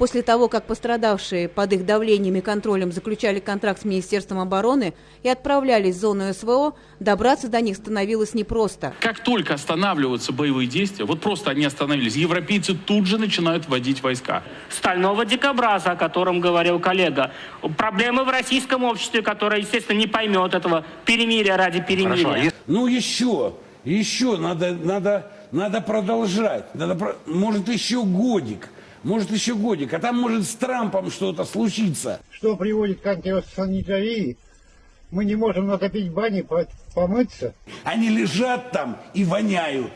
После того, как пострадавшие под их давлением и контролем заключали контракт с Министерством обороны и отправлялись в зону СВО, добраться до них становилось непросто. Как только останавливаются боевые действия, вот просто они остановились, европейцы тут же начинают вводить войска. стального дикобраза, о котором говорил коллега. Проблемы в российском обществе, которое, естественно, не поймет этого перемирия ради перемирия. Ну еще, еще надо, надо, надо продолжать. Надо, может еще годик, может еще годик, а там может с Трампом что-то случиться. что приводит к антисанитарии. Мы не можем натопить бани, помыться. Они лежат там и воняют.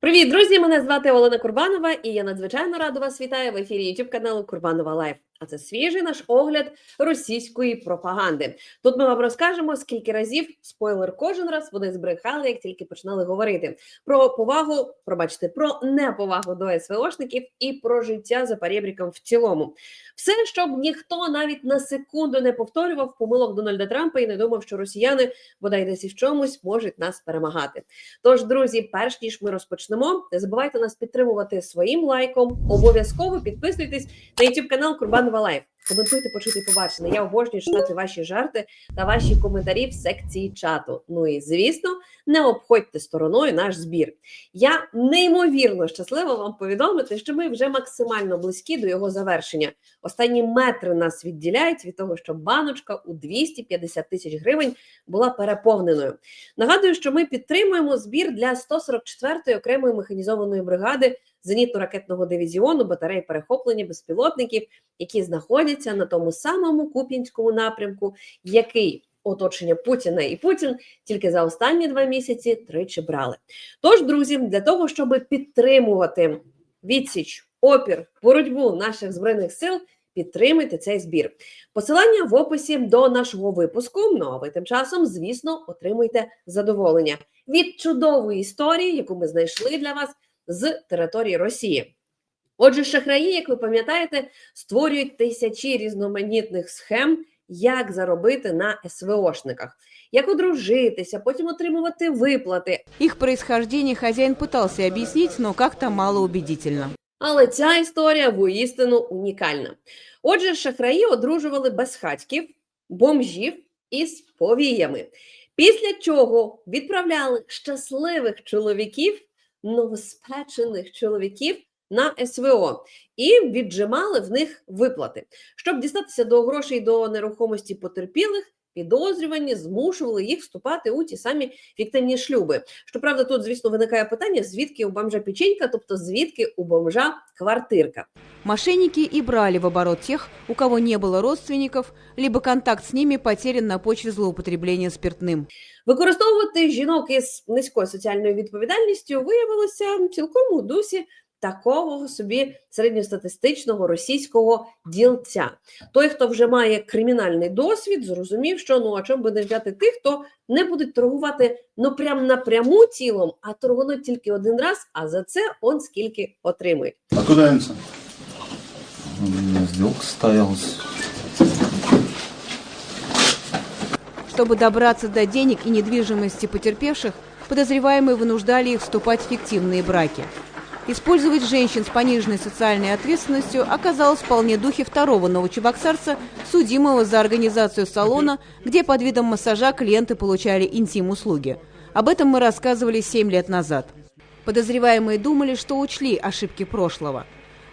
Привіт, друзі! Мене звати Олена Курбанова, і я надзвичайно рада вас вітаю в ефірі YouTube каналу Курбанова Лайф. А це свіжий наш огляд російської пропаганди. Тут ми вам розкажемо, скільки разів спойлер кожен раз вони збрехали, як тільки починали говорити про повагу, пробачте, про неповагу до СВОшників і про життя за перебріком в цілому. Все, щоб ніхто навіть на секунду не повторював помилок Дональда Трампа і не думав, що росіяни бодай десь в чомусь можуть нас перемагати. Тож, друзі, перш ніж ми розпочнемо, не забувайте нас підтримувати своїм лайком. Обов'язково підписуйтесь на YouTube канал Курбанова Лайф. Коментуйте, почути і побачене. Я обожнюю читати ваші жарти та ваші коментарі в секції чату. Ну і звісно, не обходьте стороною наш збір. Я неймовірно щаслива вам повідомити, що ми вже максимально близькі до його завершення. Останні метри нас відділяють від того, що баночка у 250 тисяч гривень була переповненою. Нагадую, що ми підтримуємо збір для 144-ї окремої механізованої бригади зенітно-ракетного дивізіону батарей перехоплення безпілотників, які знаходяться на тому самому Куп'янському напрямку, який оточення Путіна і Путін тільки за останні два місяці тричі брали. Тож, друзі, для того, щоб підтримувати відсіч, опір, боротьбу наших збройних сил. Підтримуйте цей збір. Посилання в описі до нашого випуску. Ну а ви тим часом, звісно, отримуйте задоволення від чудової історії, яку ми знайшли для вас з території Росії. Отже, шахраї, як ви пам'ятаєте, створюють тисячі різноманітних схем, як заробити на СВОшниках, як одружитися, потім отримувати виплати. Их происхождение хозяин пытался объяснить, но как-то малоубедительно. Але ця історія воістину унікальна. Отже, шахраї одружували безхатьків, бомжів із повіями. Після чого відправляли щасливих чоловіків, новоспечених чоловіків на СВО і віджимали в них виплати. Щоб дістатися до грошей до нерухомості потерпілих, підозрювані змушували їх вступати у ті самі фіктивні шлюби. Щоправда, тут, звісно, виникає питання, звідки у бомжа печенька, тобто звідки у бомжа квартирка. Мошенники и брали в оборот тех, у кого не было родственников, либо контакт с ними потерян на почве злоупотребления спиртным. Використовувати жінок із низькою соціальною відповідальністю виявилося цілком у дусі такого собі середньостатистичного російського ділця. Той, хто вже має кримінальний досвід, зрозумів, що ну а чому би не взяти тих, хто не будуть торгувати ну прям напряму тілом, а торгують тільки один раз, а за це он скільки отримує. А куда денется? У меня сделка состоялась. Чтобы добраться до денег и недвижимости потерпевших, подозреваемые вынуждали их вступать в фиктивные браки. Использовать женщин с пониженной социальной ответственностью оказалось вполне духе второго новочебоксарца, судимого за организацию салона, где под видом массажа клиенты получали интим-услуги. Об этом мы рассказывали 7 лет назад. Подозреваемые думали, что учли ошибки прошлого.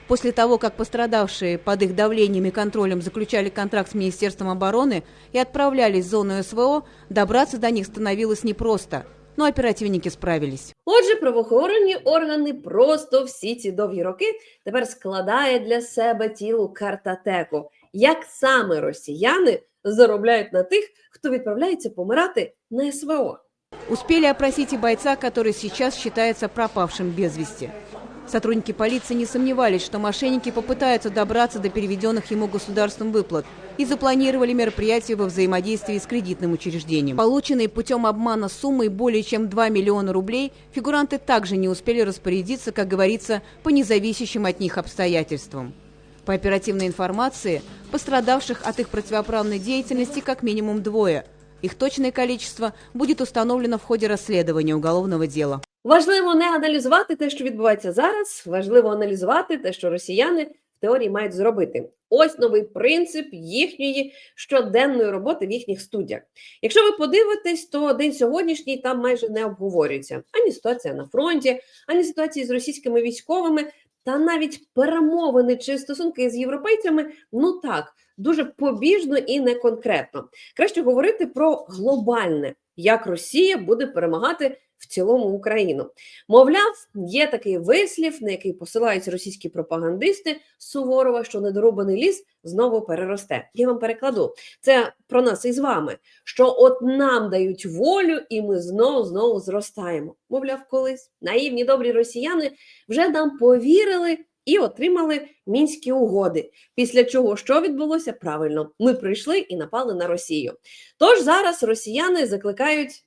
После того, как пострадавшие под их давлением и контролем заключали контракт с Министерством обороны и отправлялись в зону СВО, добраться до них становилось непросто, но оперативники справились. Отже, правоохоронні органи просто всі ці довгі роки тепер складає для себе тілу картатеку, як саме росіяни заробляють на тих, хто відправляється помирати на СВО. Успели опросить и бойца, который сейчас считается пропавшим без вести. Сотрудники полиции не сомневались, что мошенники попытаются добраться до переведенных ему государством выплат и запланировали мероприятие во взаимодействии с кредитным учреждением. Полученные путем обмана суммой более чем 2 миллиона рублей фигуранты также не успели распорядиться, как говорится, по независящим от них обстоятельствам. По оперативной информации, пострадавших от их противоправной деятельности как минимум двое. Их точное количество будет установлено в ходе расследования уголовного дела. Важливо не аналізувати те, що відбувається зараз. Важливо аналізувати те, що росіяни в теорії мають зробити. Ось новий принцип їхньої щоденної роботи в їхніх студіях. Якщо ви подивитесь, то день сьогоднішній там майже не обговорюється ані ситуація на фронті, ані ситуації з російськими військовими, та навіть перемовини чи стосунки з європейцями. Ну так, дуже побіжно і не конкретно. Краще говорити про глобальне, як Росія буде перемагати в цілому Україну. Мовляв, є такий вислів, на який посилаються російські пропагандисти Суворова, що недорубаний ліс знову переросте. Я вам перекладу це про нас із вами. Що от нам дають волю, і ми знову знову зростаємо. Мовляв, колись наївні добрі росіяни вже нам повірили. І отримали мінські угоди. Після чого що відбулося правильно? Ми прийшли і напали на Росію. Тож зараз росіяни закликають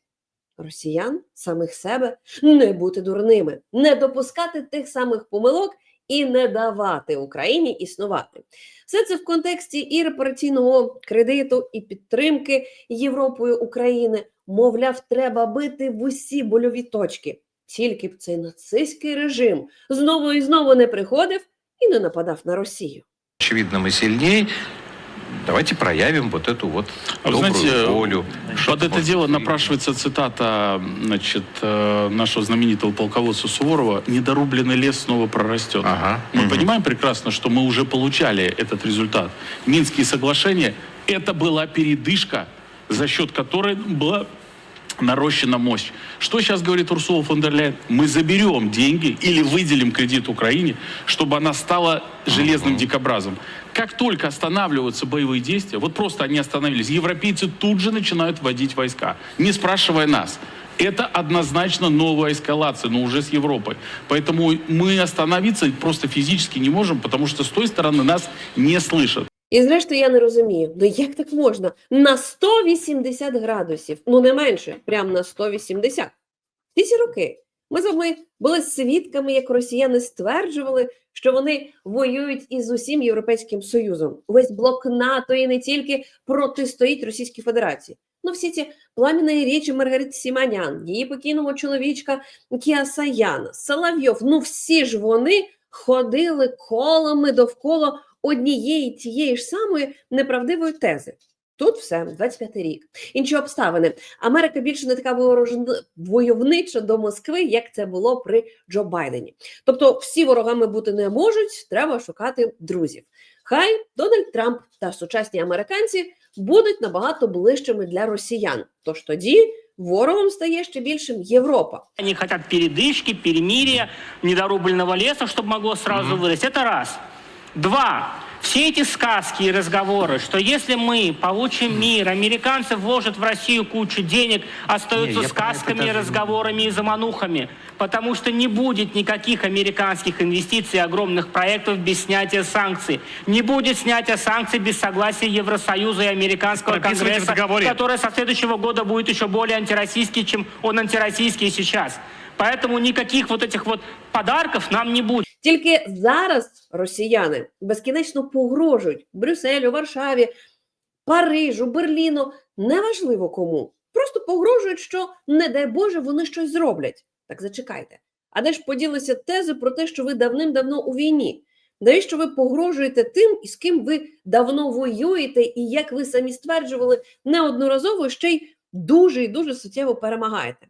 росіян, самих себе, не бути дурними, не допускати тих самих помилок і не давати Україні існувати. Все це в контексті і репараційного кредиту, і підтримки Європою України. Мовляв, треба бити в усі больові точки. Тільки б цей нацистський режим знову і знову не приходив і не нападав на Росію. очевидно, мы сильнее. Давайте проявим вот эту вот А добрую знаете, волю. Под Что-то это дело быть. напрашивается цитата значит, э, нашего знаменитого полководца Суворова «Недорубленный лес снова прорастет». Ага. Мы Мгм. понимаем прекрасно, что мы уже получали этот результат. Минские соглашения – это была передышка, за счет которой была нарощена мощь. Что сейчас говорит Урсула фон дер Ляйен? Мы заберем деньги или выделим кредит Украине, чтобы она стала железным дикобразом. Как только останавливаются боевые действия, вот просто они остановились, европейцы тут же начинают вводить войска, не спрашивая нас. Это однозначно новая эскалация, но уже с Европой. Поэтому мы остановиться просто физически не можем, потому что с той стороны нас не слышат. І зрештою я не розумію, ну як так можна? На 180 градусів, ну не менше, прямо на 180. Всі ці роки ми з вами були свідками, як росіяни стверджували, що вони воюють із усім Європейським Союзом. Весь блок НАТО і не тільки протистоїть Російській Федерації. Ну, всі ці пламінні речі Маргарити Сіманян, її покійного чоловічка Кіасаяна, Соловйов, ну всі ж вони ходили колами довкола однієї тієї ж самої неправдивої тези. Тут все 25-й рік. Інші обставини. Америка більше не така ворожн- войовнича до Москви, як це було при Джо Байдені. Тобто, всі ворогами бути не можуть, треба шукати друзів. Хай Дональд Трамп та сучасні американці будуть набагато ближчими для росіян. Тож тоді ворогом стає ще більшим Європа. Они хотят передышки, перемирия, недорубленного леса, чтобы могло сразу вырасти. Это раз. Два. Все эти сказки и разговоры, что если мы получим мир, американцы вложат в Россию кучу денег, остаются Не, сказками, даже разговорами и заманухами. Потому что не будет никаких американских инвестиций, огромных проектов без снятия санкций. Не будет снятия санкций без согласия Евросоюза и американского конгресса, который со следующего года будет еще более антироссийский, чем он антироссийский сейчас. Поэтому никаких вот этих вот подарков нам не будет. Тільки зараз росіяни безкінечно погрожують Брюсселю, Варшаві, Парижу, Берліну, неважливо кому. Просто погрожують, що, не дай Боже, вони щось зроблять. Так зачекайте. А де ж поділися тези про те, що ви давним-давно у війні? Навіщо ви погрожуєте тим, із ким ви давно воюєте, і як ви самі стверджували, неодноразово ще й дуже і дуже суттєво перемагаєте?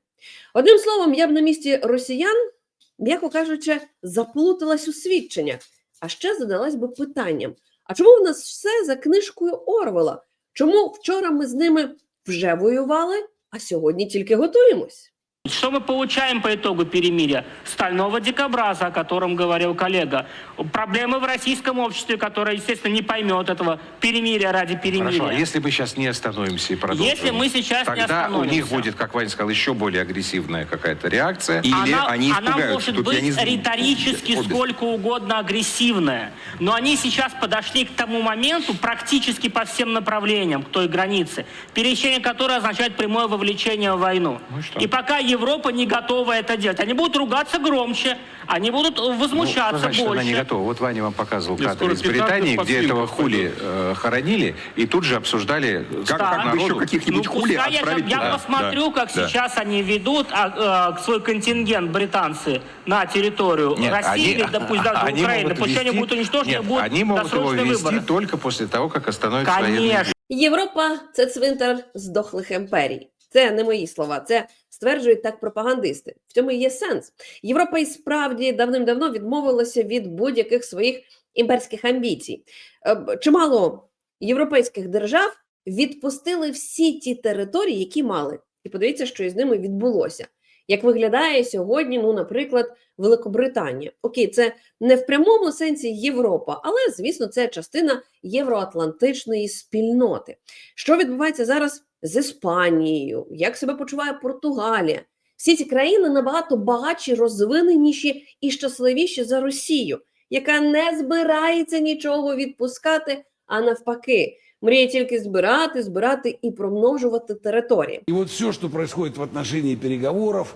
Одним словом, я б на місці росіян м'яко кажучи, заплуталась у свідченнях. А ще задалась би питанням: а чому в нас все за книжкою Орвела? Чому вчора ми з ними вже воювали, а сьогодні тільки готуємось? Что мы получаем по итогу перемирия? Стального дикобраза, о котором говорил коллега. Проблемы в российском обществе, которое, естественно, не поймет этого перемирия ради перемирия. Хорошо, а если мы сейчас не остановимся и продолжим? Если мы сейчас не тогда у них остановимся. будет, как Ваня сказал, еще более агрессивная какая-то реакция. Или она, они она испугаются. может Тут я быть не риторически Обе- сколько угодно агрессивная, но они сейчас подошли к тому моменту практически по всем направлениям, к той границе, пересечение которой означает прямое вовлечение в войну. Ну и и пока Европа не готова это делать. Они будут ругаться громче, они будут э, Ну, возмущаться значит, она больше. не готова. Вот Ваня вам показывал Нет, кадры скоро из петарды Британии, по где свинкам этого хули э, хоронили, и тут же обсуждали, как, Да. как Как народу... еще каких-нибудь Ну, хули пускай я, отправить щас- я туда. посмотрю, Да, как да. сейчас они ведут а, э, свой контингент британцы на территорию Нет, России, они- или, допустим, даже они Украины. могут Пусть они ввести- будут уничтожены, Нет, будут они могут его досрочные ввести выборы. только после того, как остановятся военные Конечно. Європа це цвинтар здохлих імперій. Це не мої слова, це стверджують так пропагандисти. В цьому є сенс. Європа і справді давним-давно відмовилася від будь-яких своїх імперських амбіцій. Е, Чимало європейських держав відпустили всі ті території, які мали. І подивіться, що із ними відбулося. Як виглядає сьогодні, ну, наприклад, Великобританія. Окей, це не в прямому сенсі Європа, але звісно, це частина євроатлантичної спільноти. Що відбувається зараз з Іспанією? Як себе почуває Португалія? Всі ці країни набагато багатші, розвиненіші і щасливіші за Росію, яка не збирається нічого відпускати, а навпаки, мріє тільки збирати, збирати і промножувати території. И вот все, что происходит в отношении переговоров,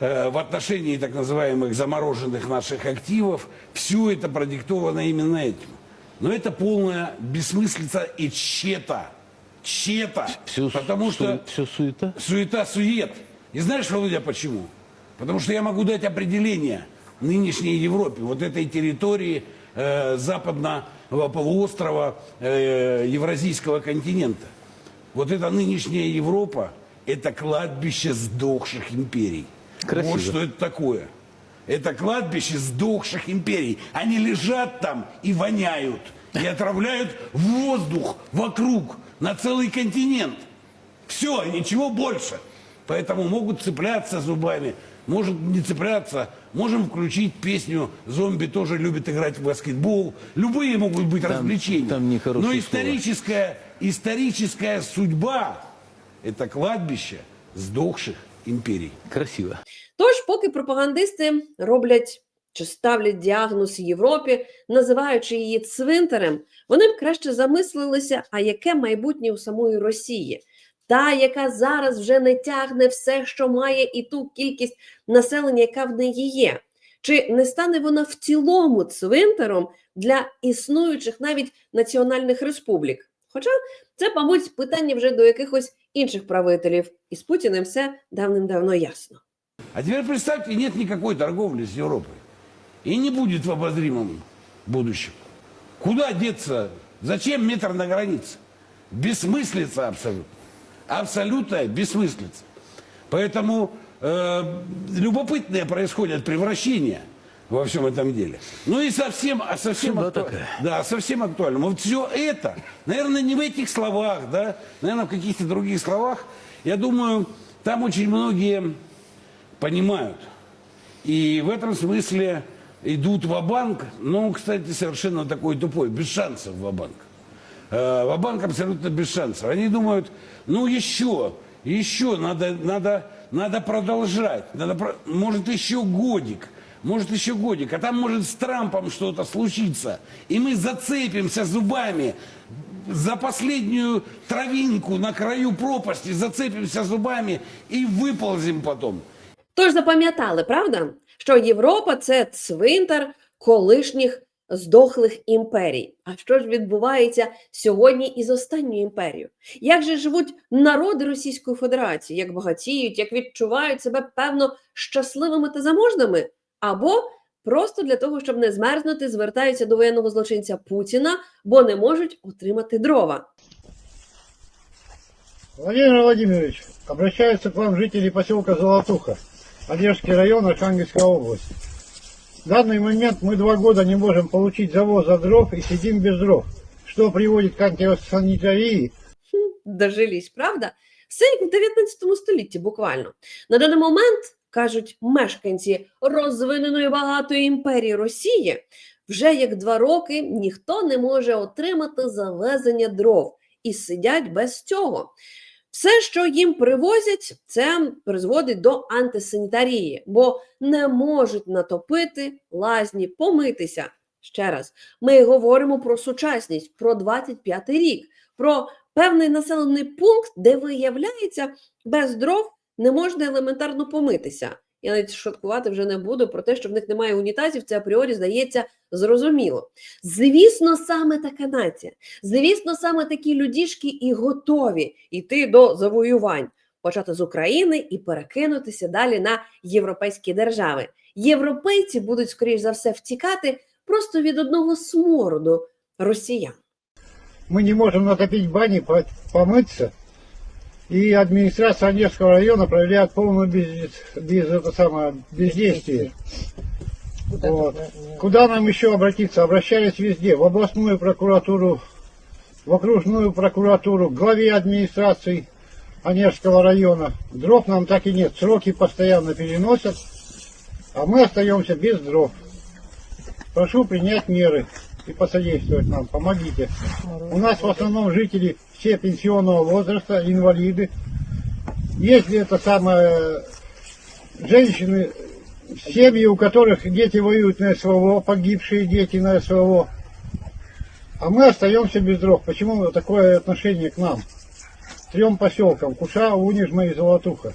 э, в отношении так называемых замороженных наших активов, все это продиктовано именно этим. Но это полная бессмыслица и чета. Чета. потому что все суета. суета-сует. И знаешь, Володя, почему? Потому что я могу дать определение нынешней Европе, вот этой территории э, западного полуострова э, Евразийского континента. Вот эта нынешняя Европа – это кладбище сдохших империй. Красиво. Вот что это такое. Это кладбище сдохших империй. Они лежат там и воняют, и отравляют воздух вокруг на целый континент. Все, ничего больше. Поэтому могут цепляться зубами, может не цепляться. Можем включить песню «Зомби тоже любят играть в баскетбол». Любые могут быть развлечения. там нехорошие Но слова. историческая, историческая судьба – это кладбище сдохших империй. Красиво. Тож, поки пропагандисти роблять чи ставлять діагноз Європі, називаючи її цвинтарем, вони б краще замислилися, а яке майбутнє у самої Росії, та, яка зараз вже не тягне все, що має, і ту кількість населення, яка в неї є. Чи не стане вона в цілому цвинтаром для існуючих навіть національних республік? Хоча це, мабуть, питання вже до якихось інших правителів, і з Путіним все давним-давно ясно. А теперь представьте, нет никакой торговли с Европой. И не будет в обозримом будущем. Куда деться? Зачем метр на границе? Бессмыслица абсолютно. Абсолютная бессмыслица. Поэтому э, любопытные происходят превращения во всем этом деле. Ну и совсем, а совсем, акту- да, совсем актуально. Вот все это, наверное, не в этих словах, да, наверное, в каких-то других словах. Я думаю, там очень многие понимают. И в этом смысле идут в банк ну, кстати, совершенно такой тупой, без шансов в банк Ва-банк абсолютно без шансов. Они думают, ну еще, еще надо, надо, надо продолжать, надо, может еще годик, может еще годик, а там может с Трампом что-то случиться, и мы зацепимся зубами за последнюю травинку на краю пропасти, зацепимся зубами и выползем потом. Тож запам'ятали, правда, що Європа це цвинтар колишніх здохлих імперій. А що ж відбувається сьогодні із останньою імперією? Як же живуть народи Російської Федерації, як багатіють, як відчувають себе певно щасливими та заможними? Або просто для того, щоб не змерзнути, звертаються до воєнного злочинця Путіна, бо не можуть отримати дрова. Владимир Владимирович, обращаются к вам жители поселка Золотуха, Одежский район, Архангельская область. В данный момент мы два года не можем получить завоза дров и сидим без дров, что приводит к антисанитарии дожились, правда? Як в 19 столітті, буквально. На даний момент, кажуть мешканці розвиненої багатої імперії Росії, вже як два роки ніхто не може отримати завезення дров і сидять без цього. Все, що їм привозять, це призводить до антисанітарії, бо не можуть натопити лазні, помитися. Ще раз, ми говоримо про сучасність, про 25 рік, про певний населений пункт, де виявляється, без дров не можна елементарно помитися. Я навіть шуткувати вже не буду про те, що в них немає унітазів, це апріорі здається зрозуміло. Звісно, саме така нація, звісно, саме такі людішки і готові йти до завоювань, почати з України і перекинутися далі на європейські держави. Європейці будуть, скоріш за все, втікати просто від одного смороду росіян. Мы не можем натопить бани, по- помыться. И администрация Онежского района проявляет полное без, без, это самое, бездействие. Вот. Куда нам еще обратиться? Обращались везде. В областную прокуратуру, в окружную прокуратуру, к главе администрации Онежского района. Дров нам так и нет. Сроки постоянно переносят, а мы остаемся без дров. Прошу принять меры и посодействовать нам. Помогите. У нас в основном жители все пенсионного возраста, инвалиды. Если это самое женщины, семьи, у которых дети воюют на СВО, погибшие дети на СВО. А мы остаемся без дров. Почему такое отношение к нам? Трем поселкам. Куша, Унижма и Золотуха.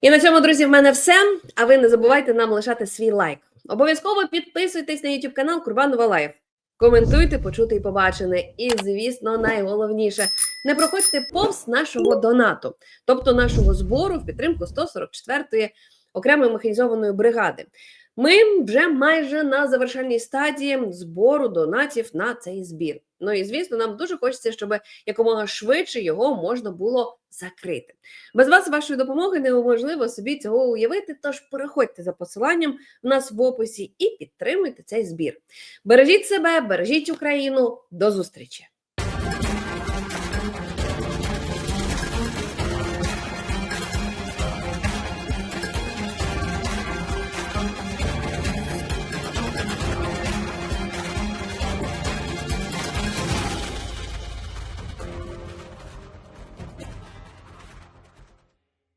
І на цьому, друзі, в мене все. А ви не забувайте нам лишати свій лайк. Обов'язково підписуйтесь на YouTube канал Курбанова Лайф. Коментуйте, почути і побачене. І, звісно, найголовніше, не проходьте повз нашого донату, тобто нашого збору в підтримку 144-ї окремої механізованої бригади. Ми вже майже на завершальній стадії збору донатів на цей збір. Ну і звісно, нам дуже хочеться, щоб якомога швидше його можна було закрити. Без вас, вашої допомоги, неможливо собі цього уявити. Тож переходьте за посиланням в нас в описі і підтримуйте цей збір. Бережіть себе, бережіть Україну. До зустрічі!